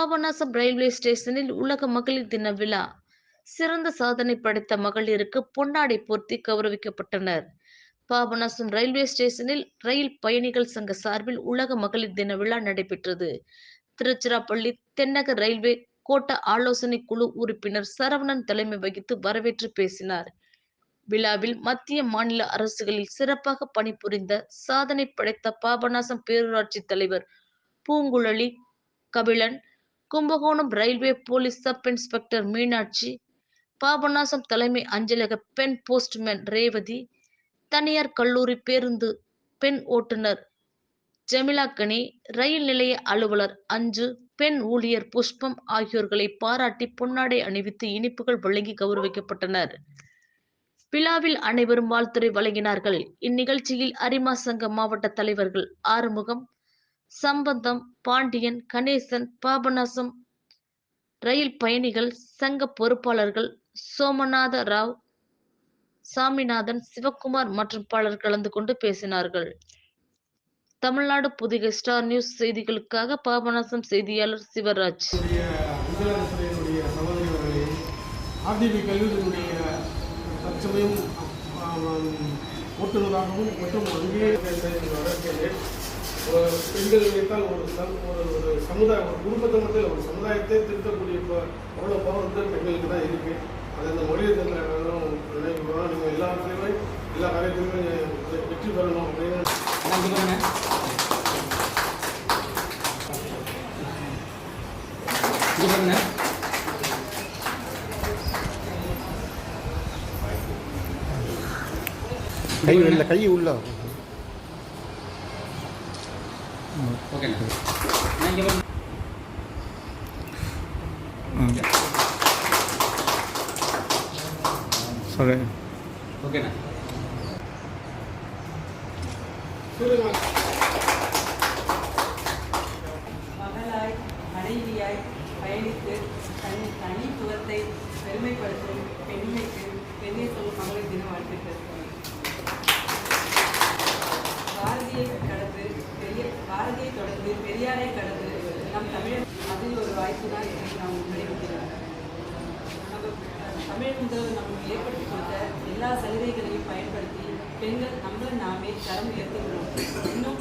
Papanasam railway ஸ்டேஷனில் உலக மகளிர் தின விழா. சிறந்த சாதனை படைத்த மகளிருக்கு பொன்னாடை போர்த்தி கௌரவிக்கப்பட்டனர். பாபநாசம் ரயில்வே ஸ்டேஷனில் ரயில் பயணிகள் சங்க சார்பில் உலக மகளிர் தின விழா நடைபெற்றது. திருச்சிராப்பள்ளி தென்னக ரயில்வே கோட்ட ஆலோசனை குழு உறுப்பினர் சரவணன் தலைமை வகித்து வரவேற்று பேசினார். விழாவில் மத்திய மாநில அரசுகளில் சிறப்பாக பணிபுரிந்த சாதனை படைத்த பாபநாசம் பேரூராட்சி தலைவர் Poonguzhali Kabilan Kumbakonam railway police sub inspector Meenakshi Papanasam தலைமை அஞ்சலக பெண் போஸ்ட்மேன் ரேவதி தனியார் கல்லூரி பேருந்து பெண் ஓட்டுநர் ஜமிலாக்கனி ரயில் நிலைய அலுவலர் அஞ்சு பெண் ஊழியர் புஷ்பம் ஆகியோர்களை பாராட்டி பொன்னாடை அணிவித்து இனிப்புகள் வழங்கி கௌரவிக்கப்பட்டனர். விழாவில் அனைவரும் வாழ்த்துறை வழங்கினார்கள். இந்நிகழ்ச்சியில் அரிமா சங்க மாவட்ட தலைவர்கள் ஆறுமுகம் சம்பந்தம் பாண்டியன் கணேசன் பாபநாசம் ரயில் பயணிகள் சங்க பொறுப்பாளர்கள் சோமநாத ராவ் சாமிநாதன் சிவக்குமார் மற்றும் பலர் கலந்து கொண்டு பேசினார்கள். தமிழ்நாடு புதிய ஸ்டார் நியூஸ் செய்திகளுக்காக பாபநாசம் செய்தியாளர் சிவராஜ். ஆர்டிபி கல்லூரியினுடைய தற்சமயம் ஓட்டுநராகவும் மற்றும் அங்கேயே பெண்கள் நினைத்தால் ஒரு சம் ஒரு ஒரு சமுதாயம் ஒரு குடும்பத்தை மட்டும் இல்லை, ஒரு சமுதாயத்தை திருத்தக்கூடிய இப்போ அவ்வளோ பவர் வந்து பெண்களுக்கு தான் இருக்கு. அது அந்த மொழியை தந்திர நினைக்கிறோம் நீங்கள் எல்லா இடத்துலையுமே எல்லா காரியத்திலுமே வெற்றி பெறணும் அப்படின்னு பாருங்க. கை உள்ள கை உள்ள ஓகேண்ணா நான் இங்கே பாருங்க சரி ஓகேண்ணா மகளாய் மனைவியாய் பயணித்து தன் தனித்துவத்தை பெருமைப்படுத்தும் நம் அதில் ஒரு வாய்ப்பு தான் என்று நாம் முன்வைக்கிறோம் நம்ம தமிழ் முதல் நமக்கு ஏற்படுத்தி கொடுத்த எல்லா சலுகைகளையும் பயன்படுத்தி பெண்கள் நம்மளை நாமே தரம் உயர்த்திக்கிறோம் இன்னும்